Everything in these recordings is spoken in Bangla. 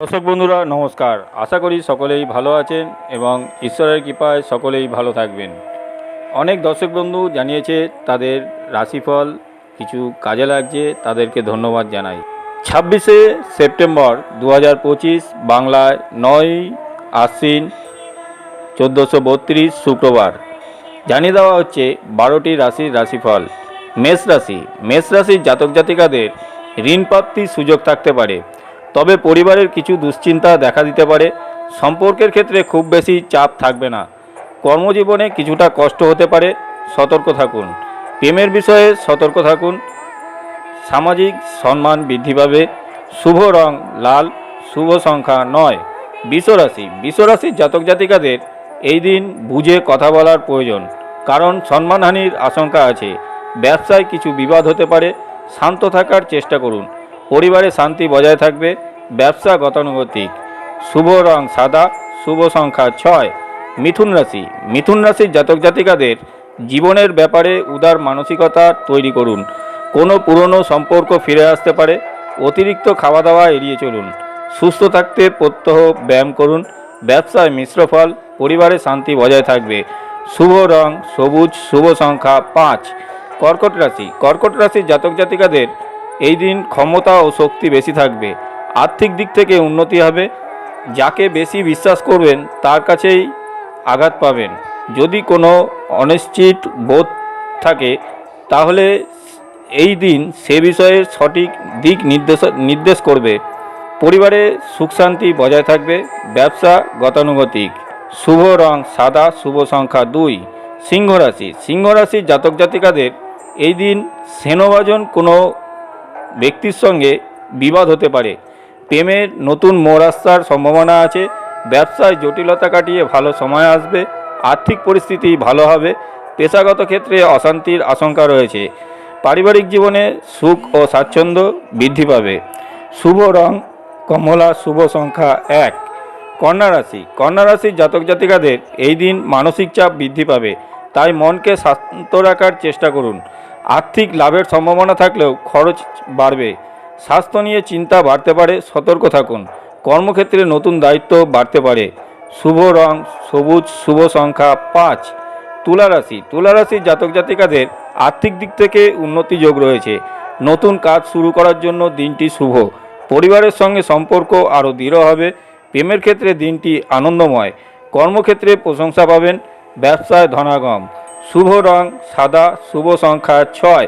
দর্শক বন্ধুরা, নমস্কার। আশা করি সকলেই ভালো আছেন এবং ঈশ্বরের কৃপায় সকলেই ভালো থাকবেন। অনেক দর্শক বন্ধু জানিয়েছে, তাদের রাশিফল কিছু কাজে লাগছে, তাদেরকে ধন্যবাদ জানাই। ছাব্বিশে সেপ্টেম্বর দু হাজার পঁচিশ, বাংলায় নয় আশ্বিন চোদ্দোশো বত্রিশ শুক্রবার। জানিয়ে দেওয়া হচ্ছে, বারোটি রাশির রাশিফল। মেষ রাশি। মেষ রাশির জাতক জাতিকাদের ঋণ প্রাপ্তির সুযোগ থাকতে পারে। তবে পরিবারের কিছু দুশ্চিন্তা দেখা দিতে পারে। সম্পর্কের ক্ষেত্রে খুব বেশি চাপ থাকবে না। কর্মজীবনে কিছুটা কষ্ট হতে পারে। সতর্ক থাকুন। প্রেমের বিষয়ে সতর্ক থাকুন। সামাজিক সম্মান বৃদ্ধি পাবে। শুভ রং, লাল, শুভ সংখ্যা নয়। বিশ্বরাশি। বিশ্বরাশির জাতক জাতিকাদের এই দিন বুঝে কথা বলার প্রয়োজন। কারণ সম্মানহানির আশঙ্কা আছে। ব্যবসায় কিছু বিবাদ হতে পারে। শান্ত থাকার চেষ্টা করুন। পরিবারে শান্তি বজায় থাকবে। ব্যবসা গতানুগতিক। শুভ রং সাদা, শুভ সংখ্যা ছয়। মিথুন রাশি। মিথুন রাশির জাতক জাতিকাদের জীবনের ব্যাপারে উদার মানসিকতা তৈরি করুন। কোনো পুরনো সম্পর্ক ফিরে আসতে পারে। অতিরিক্ত খাওয়া দাওয়া এড়িয়ে চলুন। সুস্থ থাকতে প্রত্যহ ব্যায়াম করুন। ব্যবসায় মিশ্র ফল, পরিবারে শান্তি বজায় থাকবে। শুভ রং, সবুজ, শুভ সংখ্যা পাঁচ। কর্কট রাশি। কর্কট রাশির জাতক জাতিকাদের এই দিন ক্ষমতা ও শক্তি বেশি থাকবে। আর্থিক দিক থেকে উন্নতি হবে। যাকে বেশি বিশ্বাস করবেন, তার কাছেই আঘাত পাবেন। যদি কোনো অনিশ্চিত বোধ থাকে, তাহলে এই দিন সে বিষয়ে সঠিক দিক নির্দেশ নির্দেশ করবে। পরিবারে সুখ শান্তি বজায় থাকবে। ব্যবসা গতানুগতিক। শুভ রং সাদা, শুভ সংখ্যা দুই। সিংহ রাশি। সিংহ রাশির জাতক জাতিকাদের এই দিন স্নেহভাজন কোনো ব্যক্তির সঙ্গে বিবাদ হতে পারে। প্রেমের নতুন মোড় আসার সম্ভাবনা আছে। ব্যবসায় জটিলতা কাটিয়ে ভালো সময় আসবে, আর্থিক পরিস্থিতি ভালো হবে, পেশাগত ক্ষেত্রে অশান্তির আশঙ্কা রয়েছে। পারিবারিক জীবনে সুখ ও স্বাচ্ছন্দ্য বৃদ্ধি পাবে। শুভ রং, কমলা, শুভ সংখ্যা এক। কন্যা রাশি, কন্যা রাশির জাতক জাতিকাদের এই দিন মানসিক চাপ বৃদ্ধি পাবে। তাই মনকে শান্ত রাখার চেষ্টা করুন। আর্থিক লাভের সম্ভাবনা থাকলেও খরচ বাড়বে। স্বাস্থ্য নিয়ে চিন্তা বাড়তে পারে, সতর্ক থাকুন। কর্মক্ষেত্রে নতুন দায়িত্ব বাড়তে পারে। শুভ রং, সবুজ, শুভ সংখ্যা পাঁচ। তুলা রাশি, তুলা রাশির জাতক জাতিকাদের আর্থিক দিক থেকে উন্নতি যোগ রয়েছে। নতুন কাজ শুরু করার জন্য দিনটি শুভ। পরিবারের সঙ্গে সম্পর্ক আরও দৃঢ় হবে। প্রেমের ক্ষেত্রে দিনটি আনন্দময়। কর্মক্ষেত্রে প্রশংসা পাবেন। ব্যবসায় ধনাগম। শুভ রং, সাদা, শুভ সংখ্যা ছয়।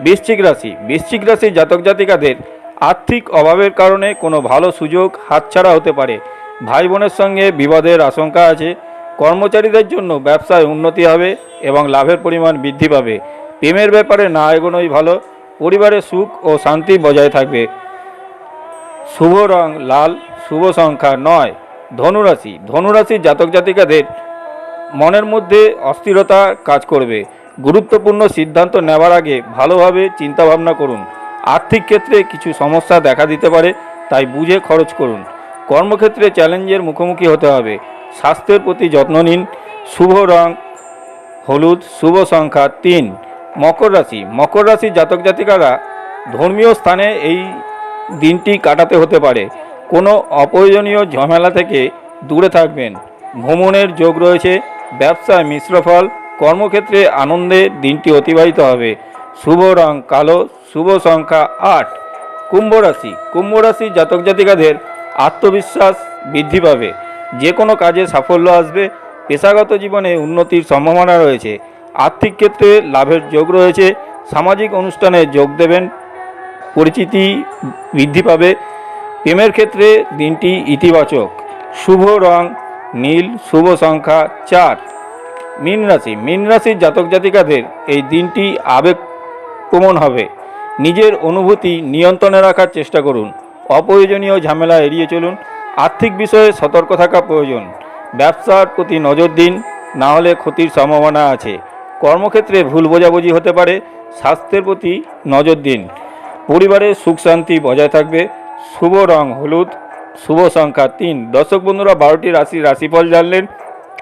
বৃশ্চিক রাশি। বৃশ্চিক রাশির জাতক জাতিকাদের আর্থিক অভাবের কারণে কোনো ভালো সুযোগ হাতছাড়া হতে পারে। ভাই বোনের সঙ্গে বিবাদের আশঙ্কা আছে। কর্মচারীদের জন্য ব্যবসায় উন্নতি হবে এবং লাভের পরিমাণ বৃদ্ধি পাবে। প্রেমের ব্যাপারে না এগোনোই ভালো। পরিবারে সুখ ও শান্তি বজায় থাকবে। শুভ রং লাল, শুভ সংখ্যা নয়। ধনুরাশি। ধনুরাশির জাতক জাতিকাদের মনের মধ্যে অস্থিরতা কাজ করবে। গুরুত্বপূর্ণ সিদ্ধান্ত নেওয়ার আগে ভালোভাবে চিন্তাভাবনা করুন। আর্থিক ক্ষেত্রে কিছু সমস্যা দেখা দিতে পারে, তাই বুঝে খরচ করুন। কর্মক্ষেত্রে চ্যালেঞ্জের মুখোমুখি হতে হবে। স্বাস্থ্যের প্রতি যত্ন নিন। শুভ রং, হলুদ, শুভ সংখ্যা তিন। মকর রাশি। মকর রাশির জাতক জাতিকারা ধর্মীয় স্থানে এই দিনটি কাটাতে হতে পারে। কোনো অপ্রয়োজনীয় ঝামেলা থেকে দূরে থাকবেন। ভ্রমণের যোগ রয়েছে। ব্যবসায় মিশ্র ফল কর্মক্ষেত্রে আনন্দে দিনটি অতিবাহিত হবে। শুভ রং কালো, শুভ সংখ্যা আট। কুম্ভ রাশি। কুম্ভ রাশির জাতক জাতিকাদের আত্মবিশ্বাস বৃদ্ধি পাবে। যে কোনো কাজে সাফল্য আসবে। পেশাগত জীবনে উন্নতির সম্ভাবনা রয়েছে। আর্থিক ক্ষেত্রে লাভের যোগ রয়েছে। সামাজিক অনুষ্ঠানে যোগ দেবেন। পরিচিতি বৃদ্ধি পাবে। প্রেমের ক্ষেত্রে দিনটি ইতিবাচক। শুভ রং নীল, শুভ সংখ্যা চার। মীন রাশি, মীন রাশির জাতক জাতিকাদের এই দিনটি আবেগপ্রবণ হবে। নিজের অনুভূতি নিয়ন্ত্রণে রাখার চেষ্টা করুন। অপ্রয়োজনীয় ঝামেলা এড়িয়ে চলুন। আর্থিক বিষয়ে সতর্ক থাকা প্রয়োজন। ব্যবসার প্রতি নজর দিন, না হলে ক্ষতির সম্ভাবনা আছে। কর্মক্ষেত্রে ভুল বোঝাবুঝি হতে পারে। স্বাস্থ্যের প্রতি নজর দিন। পরিবারের সুখ শান্তি বজায় থাকবে। শুভ রং হলুদ, শুভ সংখ্যা তিন। দর্শক বন্ধুরা, বারোটি রাশি রাশিফল জানলেন।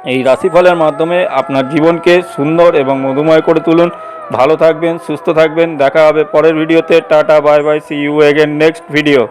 এই রাশিফলের মাধ্যমে আপনার জীবনকে সুন্দর এবং মধুময় করে তুলুন। ভালো থাকবেন, সুস্থ থাকবেন। দেখা হবে পরের ভিডিওতে। Tata, bye bye see you again next video